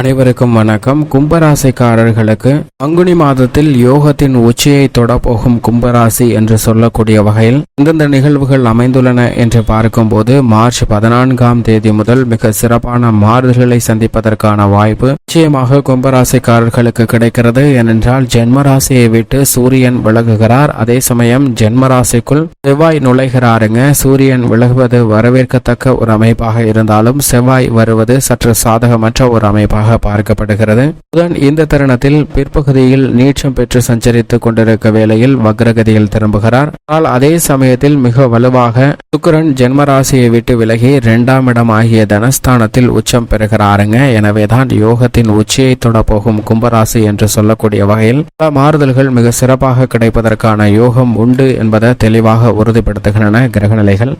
அனைவருக்கும் வணக்கம். கும்பராசிக்காரர்களுக்கு பங்குனி மாதத்தில் யோகத்தின் உச்சியை தொடப்போகும் கும்பராசி என்று சொல்லக்கூடிய வகையில் எந்தெந்த நிகழ்வுகள் அமைந்துள்ளன என்று பார்க்கும்போது மார்ச் பதினான்காம் தேதி முதல் மிக சிறப்பான மாறுதல்களை சந்திப்பதற்கான வாய்ப்பு நிச்சயமாக கும்பராசிக்காரர்களுக்கு கிடைக்கிறது. ஏனென்றால் ஜென்மராசியை விட்டு சூரியன் விலகுகிறார். அதே சமயம் ஜென்மராசிக்குள் செவ்வாய் நுழைகிறாருங்க. சூரியன் விலகுவது வரவேற்கத்தக்க ஒரு அமைப்பாக இருந்தாலும் செவ்வாய் வருவது சற்று சாதகமற்ற ஒரு அமைப்பாக பார்க்கப்படுகிறது. புதன் இந்த தருணத்தில் பிற்பகுதியில் நீச்சம் பெற்று சஞ்சரித்துக் கொண்டிருக்க வேளையில் வக்ரகதியில் திரும்புகிறார். ஆனால் அதே சமயத்தில் மிக வலுவாக சுக்கரன் ஜென்மராசியை விட்டு விலகி இரண்டாம் இடம் ஆகிய தனஸ்தானத்தில் உச்சம் பெறுகிறாருங்க. எனவேதான் யோகத்தின் உச்சியை தொடப்போகும் கும்பராசி என்று சொல்லக்கூடிய வகையில் பல மாறுதல்கள் மிக சிறப்பாக கிடைப்பதற்கான யோகம் உண்டு என்பதை தெளிவாக உறுதிப்படுத்துகின்றன கிரகநிலைகள்.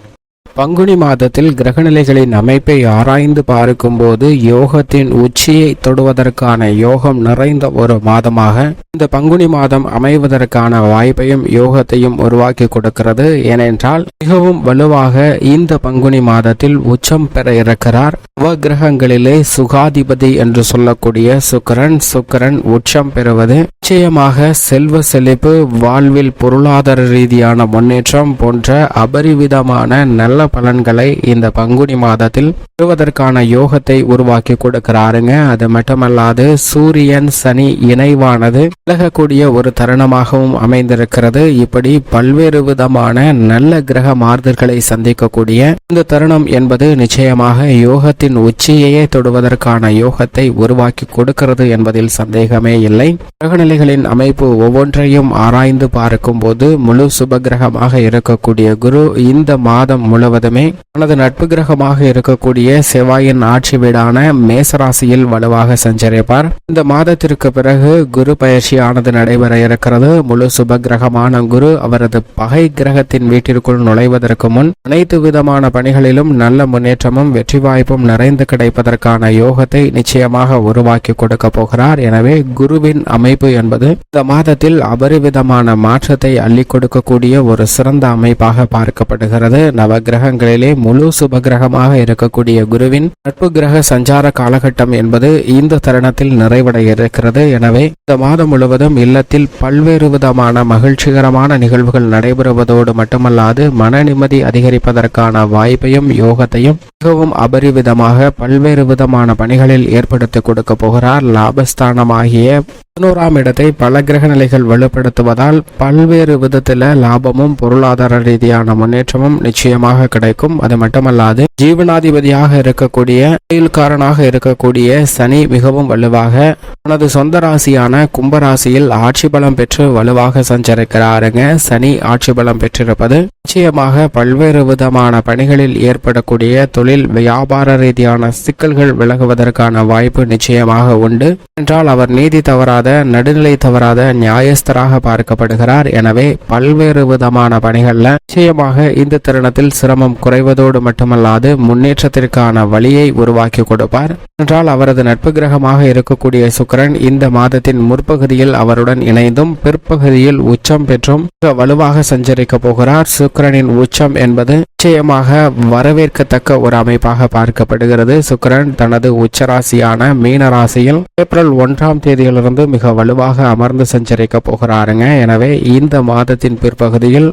பங்குனி மாதத்தில் கிரகநிலைகளின் அமைப்பை ஆராய்ந்து பார்க்கும்போது யோகத்தின் உச்சியை தொடுவதற்கான யோகம் நிறைந்த ஒரு மாதமாக இந்த பங்குனி மாதம் அமைவதற்கான வாய்ப்பையும் யோகத்தையும் உருவாக்கி கொடுக்கிறது. ஏனென்றால் மிகவும் வலுவாக இந்த பங்குனி மாதத்தில் உச்சம் பெற இருக்கிறார். நவகிரகங்களிலே சுகாதிபதி என்று சொல்லக்கூடிய சுக்கரன் சுக்கிரன் உச்சம் பெறுவது நிச்சயமாக செல்வ செழிப்பு வாழ்வில் பொருளாதார ரீதியான முன்னேற்றம் போன்ற அபரிவிதமான நல்ல பலன்களை இந்த பங்குனி மாதத்தில் பெறுவதற்கான யோகத்தை உருவாக்கி கொடுக்கிறாருங்க. அது மட்டுமல்லாது சூரியன் சனி இணைவானது விலகக்கூடிய ஒரு தருணமாகவும் அமைந்திருக்கிறது. இப்படி பல்வேறு விதமான நல்ல கிரக மாறுதல்களை சந்திக்கக்கூடிய இந்த தருணம் என்பது நிச்சயமாக யோகத்தின் உச்சியையே தொடுவதற்கான யோகத்தை உருவாக்கி கொடுக்கிறது என்பதில் சந்தேகமே இல்லை. கிரகநிலைகளின் அமைப்பு ஒவ்வொன்றையும் ஆராய்ந்து பார்க்கும்போது முழு சுபகிரகமாக இருக்கக்கூடிய குரு இந்த மாதம் முழுவதும் முழுவதுமே தனது நட்பு கிரகமாக இருக்கக்கூடிய செவ்வாயின் ஆட்சி வீடான மேசராசியில் வலுவாக சஞ்சரிப்பார். இந்த மாதத்திற்கு பிறகு குரு பயிற்சியானது நடைபெற இருக்கிறது. முழு சுப கிரகமான குரு அவரது பகை கிரகத்தின் வீட்டிற்குள் நுழைவதற்கு முன் அனைத்து விதமான பணிகளிலும் நல்ல முன்னேற்றமும் வெற்றி வாய்ப்பும் நிறைந்து கிடைப்பதற்கான யோகத்தை நிச்சயமாக உருவாக்கி கொடுக்க போகிறார். எனவே குருவின் அமைப்பு என்பது இந்த மாதத்தில் அபரிவிதமான மாற்றத்தை அள்ளி கொடுக்கக்கூடிய ஒரு சிறந்த அமைப்பாக பார்க்கப்படுகிறது. நவகிரக கிரகங்களிலே முழு சுபகிரகமாக இருக்கக்கூடிய குருவின் நட்பு கிரக சஞ்சார காலகட்டம் என்பது இந்த தருணத்தில் நிறைவடைய இருக்கிறது எனவே இந்த மாதம் முழுவதும் இல்லத்தில் பல்வேறு விதமான மகிழ்ச்சிகரமான நிகழ்வுகள் நடைபெறுவதோடு மட்டுமல்லாது மன நிம்மதி அதிகரிப்பதற்கான வாய்ப்பையும் யோகத்தையும் மிகவும் அபரிவிதமாக பல்வேறு விதமான பணிகளில் ஏற்படுத்தி கொடுக்க போகிறார். லாபஸ்தானமாகிய பதினோராம் இடத்தை பல கிரக நிலைகள் வலுப்படுத்துவதால் பல்வேறு விதத்தில் லாபமும் பொருளாதார ரீதியான முன்னேற்றமும் நிச்சயமாக கிடைக்கும். அது மட்டுமல்லாது ஜீவனாதிபதியாக இருக்கக்கூடிய தொழில்காரனாக இருக்கக்கூடிய சனி மிகவும் வலுவாக தனது சொந்த ராசியான கும்பராசியில் ஆட்சி பலம் பெற்று வலுவாக சஞ்சரிக்கிறாருங்க. சனி ஆட்சி பலம் பெற்றிருப்பது நிச்சயமாக பல்வேறு விதமான பணிகளில் ஏற்படக்கூடிய தொழில் வியாபார ரீதியான சிக்கல்கள் விலகுவதற்கான வாய்ப்பு நிச்சயமாக உண்டு. என்றால் அவர் நீதி தவறாத நடுநிலை தவறாத நியாயஸ்தராக பார்க்கப்படுகிறார். எனவே பல்வேறு விதமான பணிகள்ல நிச்சயமாக இந்த தருணத்தில் சிரமம் குறைவதோடு மட்டுமல்லாது முன்னேற்றத்திற்கான வழியை உருவாக்கி கொடுப்பார். என்றால் அவரது நட்பு கிரகமாக இருக்கக்கூடிய சுக்கிரன் இந்த மாதத்தின் முற்பகுதியில் அவருடன் இணைந்தும் பிற்பகுதியில் உச்சம் பெற்றும் மிக வலுவாக சஞ்சரிக்க போகிறார். சுக்கரனின் உச்சம் என்பது நிச்சயமாக வரவேற்கத்தக்க ஒரு அமைப்பாக பார்க்கப்படுகிறது. சுக்கரன் தனது உச்சராசியான மீன ராசியில் ஏப்ரல் ஒன்றாம் தேதியிலிருந்து மிக வலுவாக அமர்ந்து சஞ்சரிக்க போகிறாருங்க. எனவே இந்த மாதத்தின் பிற்பகுதியில்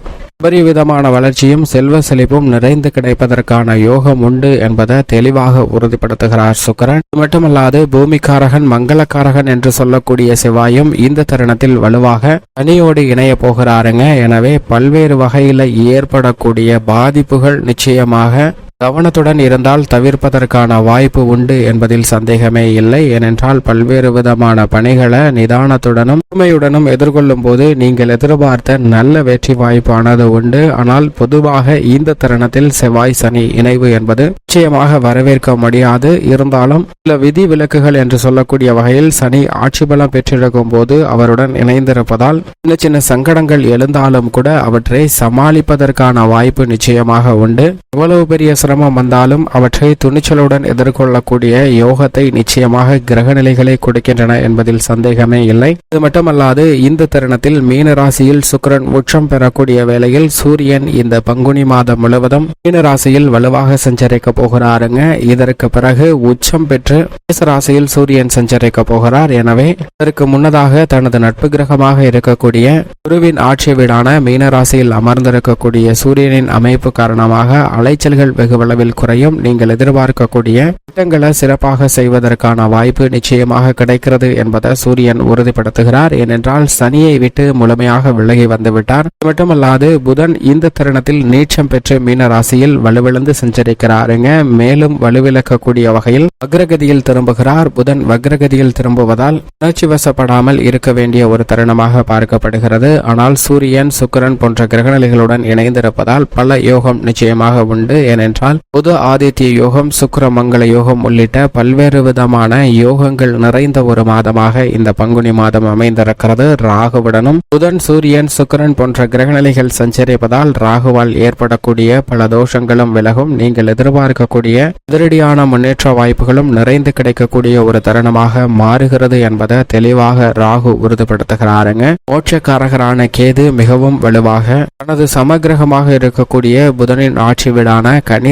விதமான வளர்ச்சியும் செல்வ செழிப்பும் நிறைந்து கிடைப்பதற்கான யோகம் உண்டு என்பதை தெளிவாக உறுதிப்படுத்துகிறார் சுக்கரன். இது மட்டுமல்லாது பூமிக்காரகன் மங்களக்காரகன் என்று சொல்லக்கூடிய செவ்வாயும் இந்த தருணத்தில் வலுவாக தனியோடு இணைய போகிறாருங்க. எனவே பல்வேறு வகையில் ஏற்படக்கூடிய பாதிப்புகள் நிச்சயமாக கவனத்துடன் இருந்தால் தவிர்ப்பதற்கான வாய்ப்பு உண்டு என்பதில் சந்தேகமே இல்லை. ஏனென்றால் பல்வேறு விதமான பணிகளை நிதானத்துடனும் உண்மையுடனும் எதிர்கொள்ளும் போது நீங்கள் எதிர்பார்த்த நல்ல வெற்றி வாய்ப்பானது உண்டு. ஆனால் பொதுவாக இந்த தருணத்தில் செவ்வாய் சனி இணைவு என்பது நிச்சயமாக வரவேற்க முடியாது. இருந்தாலும் சில விதி விலக்குகள் என்று சொல்லக்கூடிய வகையில் சனி ஆட்சி பலம் பெற்றிருக்கும் போது அவருடன் இணைந்திருப்பதால் சின்ன சின்ன சங்கடங்கள் எழுந்தாலும் கூட அவற்றை சமாளிப்பதற்கான வாய்ப்பு நிச்சயமாக உண்டு. எவ்வளவு பெரிய சிரமம் வந்தாலும் அவற்றை துணிச்சலுடன் எதிர்கொள்ளக்கூடிய யோகத்தை நிச்சயமாக கிரகநிலைகளை கொடுக்கின்றன என்பதில் சந்தேகமே இல்லை. இது மட்டுமல்லாது இந்த தருணத்தில் மீன ராசியில் சுக்கிரன் உச்சம் பெறக்கூடிய வேளையில் சூரியன் இந்த பங்குனி மாதம் முழுவதும் மீன ராசியில் வலுவாக சஞ்சரிக்க போகிறாருங்க. இதற்கு பிறகு உச்சம் பெற்று மேசராசியில் சூரியன் சஞ்சரிக்க போகிறார். எனவே இதற்கு முன்னதாக தனது நட்பு கிரகமாக இருக்கக்கூடிய குருவின் ஆட்சி வீடான மீனராசியில் அமர்ந்திருக்கக்கூடிய சூரியனின் அமைப்பு காரணமாக அலைச்சல்கள் வெகு அளவில் குறையும். நீங்கள் எதிர்பார்க்கக்கூடிய திட்டங்களை சிறப்பாக செய்வதற்கான வாய்ப்பு நிச்சயமாக கிடைக்கிறது என்பதை சூரியன் உறுதிப்படுத்துகிறார். ஏனென்றால் சனியை விட்டு முழுமையாக விலகி வந்துவிட்டார். அது மட்டுமல்லாது புதன் இந்த தருணத்தில் நீச்சம் பெற்று மீன ராசியில் வலுவிழந்து சஞ்சரிக்கிறாருங்க மேலும் வலுவிழக்கக்கூடிய வகையில் வக்ரகதியில் திரும்புகிறார். புதன் வக்ரகதியில் திரும்புவதால் உணர்ச்சி வசப்படாமல் இருக்க வேண்டிய ஒரு தருணமாக பார்க்கப்படுகிறது. ஆனால் சூரியன் சுக்கரன் போன்ற கிரகநிலைகளுடன் இணைந்திருப்பதால் பல யோகம் நிச்சயமாக உண்டு. ஏனென்றால் புது ஆதித்ய யோகம் சுக்கர மங்கள யோகம் உள்ளிட்ட பல்வேறு விதமான யோகங்கள் நிறைந்த ஒரு மாதமாக இந்த பங்குனி மாதம் அமைந்திருக்கிறது. ராகுவுடனும் புதன் சூரியன் சுக்கரன் போன்ற கிரகநிலைகள் சஞ்சரிப்பதால் ராகுவால் ஏற்படக்கூடிய பல தோஷங்களும் விலகும். நீங்கள் எதிர்பார்க்கக்கூடிய எதிரடியான முன்னேற்ற வாய்ப்புகளும் நிறைந்து கிடைக்கக்கூடிய ஒரு தருணமாக மாறுகிறது என்பதை தெளிவாக ராகு உறுதிப்படுத்துகிறாருங்க. மோட்சக்காரகரான கேது மிகவும் வலுவாக தனது சமகிரகமாக இருக்கக்கூடிய புதனின் ஆட்சி வீடான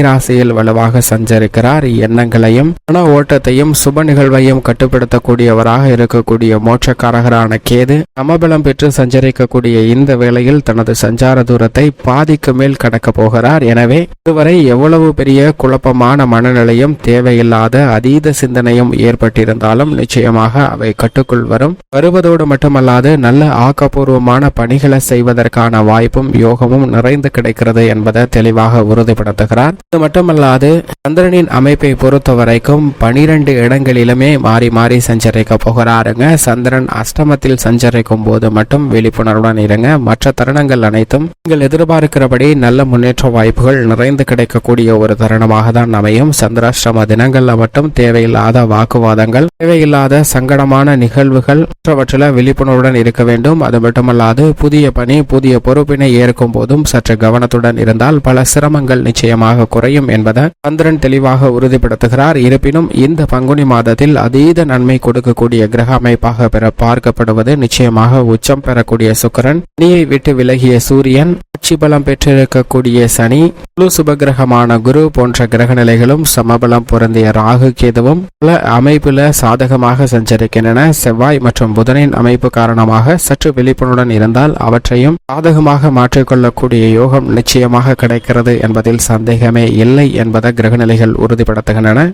ராசியில் வலுவாக சஞ்சரிக்கிறார். எண்ணங்களையும் மன ஓட்டத்தையும் சுப நிகழ்வையும் கட்டுப்படுத்தக்கூடியவராக இருக்கக்கூடிய மோட்சக்காரகரான கேது சமபலம் பெற்று சஞ்சரிக்கக்கூடிய இந்த வேளையில் தனது சஞ்சார தூரத்தை பாதிக்கு மேல் கடக்க போகிறார். எனவே இதுவரை எவ்வளவு பெரிய குழப்பமான மனநிலையும் தேவையில்லாத அதீத சிந்தனையும் ஏற்பட்டிருந்தாலும் நிச்சயமாக அவை கட்டுக்குள் வரும். வருவதோடு மட்டுமல்லாது நல்ல ஆக்கப்பூர்வமான பணிகளை செய்வதற்கான வாய்ப்பும் யோகமும் நிறைந்து கிடைக்கிறது என்பதை தெளிவாக உறுதிப்படுத்துகிறார். இது மட்டுமல்லாது சந்திரனின் அமைப்பை பொறுத்த வரைக்கும் பனிரெண்டு இடங்களிலுமே மாறி மாறி சஞ்சரிக்க போகிறாருங்க. சந்திரன் அஷ்டமத்தில் சஞ்சரிக்கும் போது மட்டும் விழிப்புணர்வுடன் இருங்க. மற்ற தருணங்கள் அனைத்தும் நீங்கள் எதிர்பார்க்கிறபடி நல்ல முன்னேற்ற வாய்ப்புகள் நிறைந்து கிடைக்கக்கூடிய ஒரு தருணமாக தான் அமையும். சந்திராஷ்டம தினங்கள்ல மட்டும் தேவையில்லாத வாக்குவாதங்கள் தேவையில்லாத சங்கடமான நிகழ்வுகள் மற்றவற்றில் விழிப்புணர்வுடன் இருக்க வேண்டும். அது மட்டுமல்லாது புதிய பணி புதிய பொறுப்பினை ஏற்கும் போதும் சற்று கவனத்துடன் இருந்தால் பல சிரமங்கள் நிச்சயமாக குறையும் என்பதை சந்திரன் தெளிவாக உறுதிப்படுத்துகிறார். இருப்பினும் இந்த பங்குனி மாதத்தில் அதீத நன்மை கொடுக்கக்கூடிய கிரக அமைப்பாக பெற பார்க்கப்படுவது நிச்சயமாக உச்சம் பெறக்கூடிய சுக்கரன். நீயை விட்டு விலகிய சூரியன் ஆட்சி பலம் பெற்றிருக்கக்கூடிய சனி குழு சுபகிரகமான குரு போன்ற கிரக நிலைகளும் சமபலம் பொருந்திய ராகு கேதுவும் பல அமைப்புல சாதகமாக சஞ்சரிக்கின்றன. செவ்வாய் மற்றும் புதனின் அமைப்பு காரணமாக சற்று விழிப்புணர்வுடன் இருந்தால் அவற்றையும் சாதகமாக மாற்றிக்கொள்ளக்கூடிய யோகம் நிச்சயமாக கிடைக்கிறது என்பதில் சந்தேகமே இல்லை என்பதை கிரகநிலைகள் உறுதிப்படுத்துகின்றன.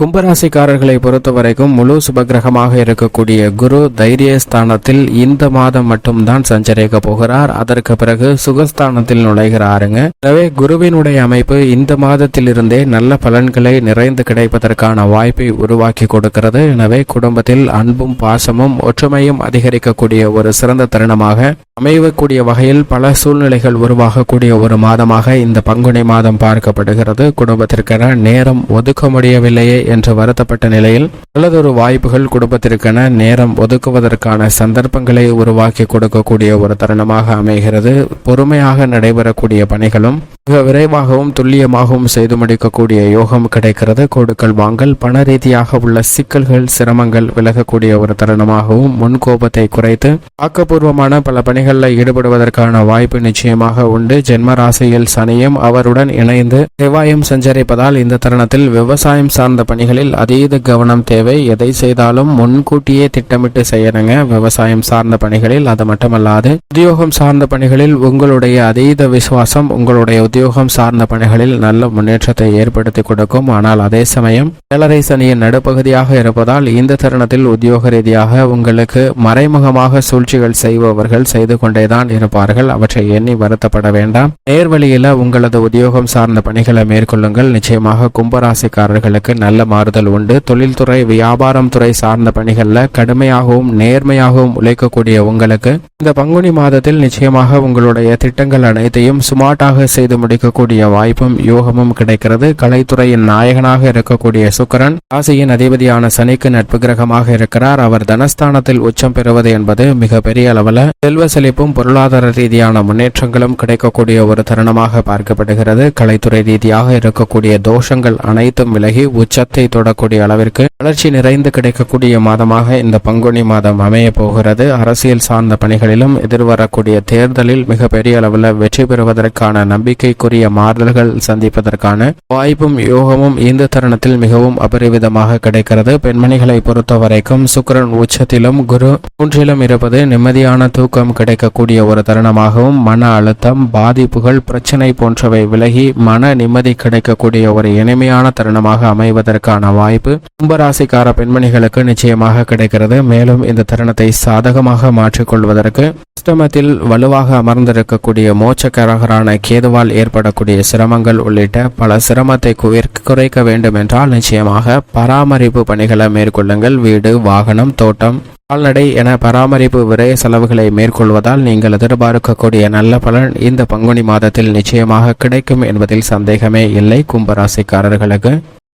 கும்பராசிக்காரர்களை பொறுத்தவரைக்கும் முழு சுபகிரகமாக இருக்கக்கூடிய குரு தைரிய ஸ்தானத்தில் இந்த மாதம் மட்டும்தான் சஞ்சரிக்க போகிறார். அதற்கு பிறகு சுகஸ்தானத்தில் நுழைகிறாருங்க. எனவே குருவினுடைய அமைப்பு இந்த மாதத்திலிருந்தே நல்ல பலன்களை நிறைந்து கிடைப்பதற்கான வாய்ப்பை உருவாக்கி கொடுக்கிறது. எனவே குடும்பத்தில் அன்பும் பாசமும் ஒற்றுமையும் அதிகரிக்கக்கூடிய ஒரு சிறந்த தருணமாக அமையக்கூடிய வகையில் பல சூழ்நிலைகள் உருவாகக்கூடிய ஒரு மாதமாக இந்த பங்குனி மாதம் பார்க்கப்படுகிறது. குடும்பத்திற்கென நேரம் ஒதுக்க முடியவில்லையே என்று வருத்தப்பட்ட நிலையில் நல்லதொரு வாய்ப்புகள் குடும்பத்திற்கென நேரம் ஒதுக்குவதற்கான சந்தர்ப்பங்களை உருவாக்கி கொடுக்கக்கூடிய ஒரு தருணமாக அமைகிறது. பொறுமையாக நடைபெறக்கூடிய பணிகளும் மிக விரைவாகவும் துல்லியமாகவும் செய்து முடிக்கக்கூடிய யோகம் கிடைக்கிறது. கொடுக்கல் வாங்கல் பண ரீதியாக உள்ள சிக்கல்கள் சிரமங்கள் விலகக்கூடிய ஒரு தருணமாகவும் முன்கோபத்தை குறைத்து ஆக்கப்பூர்வமான பல பணிகளில் ஈடுபடுவதற்கான வாய்ப்பு நிச்சயமாக உண்டு. ஜென்ம ராசியில் சனியும் அவருடன் இணைந்து செவ்வாயும் சஞ்சரிப்பதால் இந்த தருணத்தில் விவசாயம் சார்ந்த பணிகளில் அதீத கவனம் தேவை. எதை செய்தாலும் முன்கூட்டியே திட்டமிட்டு செய்யணுங்க. விவசாயம் சார்ந்த பணிகளில் அது மட்டுமல்லாது உத்தியோகம் சார்ந்த பணிகளில் உங்களுடைய அதீத விசுவாசம் உங்களுடைய உத்தியோகம் சார்ந்த பணிகளில் நல்ல முன்னேற்றத்தை ஏற்படுத்தி கொடுக்கும். ஆனால் அதே சமயம் ஏழரை சனியின் நடுப்பகுதியாக இருப்பதால் இந்த தருணத்தில் உத்தியோக ரீதியாக உங்களுக்கு மறைமுகமாக சூழ்ச்சிகள் செய்பவர்கள் செய்து கொண்டேதான் இருப்பார்கள். அவற்றை எண்ணி வருத்தப்பட வேண்டாம். நேர்வழியில உங்களது உத்தியோகம் சார்ந்த பணிகளை மேற்கொள்ளுங்கள். நிச்சயமாக கும்பராசிக்காரர்களுக்கு நல்ல மாறுதல் உண்டு. தொழில்துறை வியாபாரம் துறை சார்ந்த பணிகளில் கடுமையாகவும் நேர்மையாகவும் உழைக்கக்கூடிய உங்களுக்கு இந்த பங்குனி மாதத்தில் நிச்சயமாக உங்களுடைய திட்டங்கள் அனைத்தையும் சுமார்ட்டாக செய்து முடிக்கக்கூடிய வாய்ப்பும் யோகமும் கிடைக்கிறது. கலைத்துறையின் நாயகனாக இருக்கக்கூடிய சுக்கரன் ராசியின் அதிபதியான சனிக்கு நட்பு கிரகமாக இருக்கிறார். அவர் தனஸ்தானத்தில் உச்சம் பெறுவது என்பது மிக பெரிய அளவில் செல்வ செழிப்பும் பொருளாதார ரீதியான முன்னேற்றங்களும் கிடைக்கக்கூடிய ஒரு தருணமாக பார்க்கப்படுகிறது. கலைத்துறை ரீதியாக இருக்கக்கூடிய தோஷங்கள் அனைத்தும் விலகி உச்சத்தை தொடக்கூடிய அளவிற்கு வளர்ச்சி நிறைந்து கிடைக்கக்கூடிய மாதமாக இந்த பங்குனி மாதம் அமைய போகிறது. அரசியல் சார்ந்த பணிகளிலும் எதிர்வரக்கூடிய தேர்தலில் மிக பெரிய அளவில் வெற்றி பெறுவதற்கான நம்பிக்கை நம்பிக்கைக்குரிய மாறுதல்கள் சந்திப்பதற்கான வாய்ப்பும் யோகமும் இந்த தருணத்தில் மிகவும் அபரிவிதமாக கிடைக்கிறது. பெண்மணிகளை பொறுத்த வரைக்கும் சுக்கிரன் உச்சத்திலும் குரு மூன்றிலும் இருப்பது நிம்மதியான தூக்கம் கிடைக்கக்கூடிய ஒரு தருணமாகவும் மன அழுத்தம் பாதிப்புகள் பிரச்சனை போன்றவை விலகி மன நிம்மதி கிடைக்கக்கூடிய ஒரு இனிமையான தருணமாக அமைவதற்கான வாய்ப்பு கும்பராசிக்கார பெண்மணிகளுக்கு நிச்சயமாக கிடைக்கிறது. மேலும் இந்த தருணத்தை சாதகமாக மாற்றிக்கொள்வதற்கு அஷ்டமத்தில் வலுவாக அமர்ந்திருக்கக்கூடிய மோச்சக்காரகரான கேதுவால் ஏற்படக்கூடிய சிரமங்கள் உள்ளிட்ட பல சிரமத்தை குறைக்க வேண்டும் என்றால் நிச்சயமாக பராமரிப்பு பணிகளை மேற்கொள்ளுங்கள். வீடு வாகனம் தோட்டம் கால்நடை என பராமரிப்பு விரய செலவுகளை மேற்கொள்வதால் நீங்கள் எதிர்பார்க்கக்கூடிய நல்ல பலன் இந்த பங்குனி மாதத்தில் நிச்சயமாக கிடைக்கும் என்பதில் சந்தேகமே இல்லை. கும்பராசிக்காரர்களுக்கு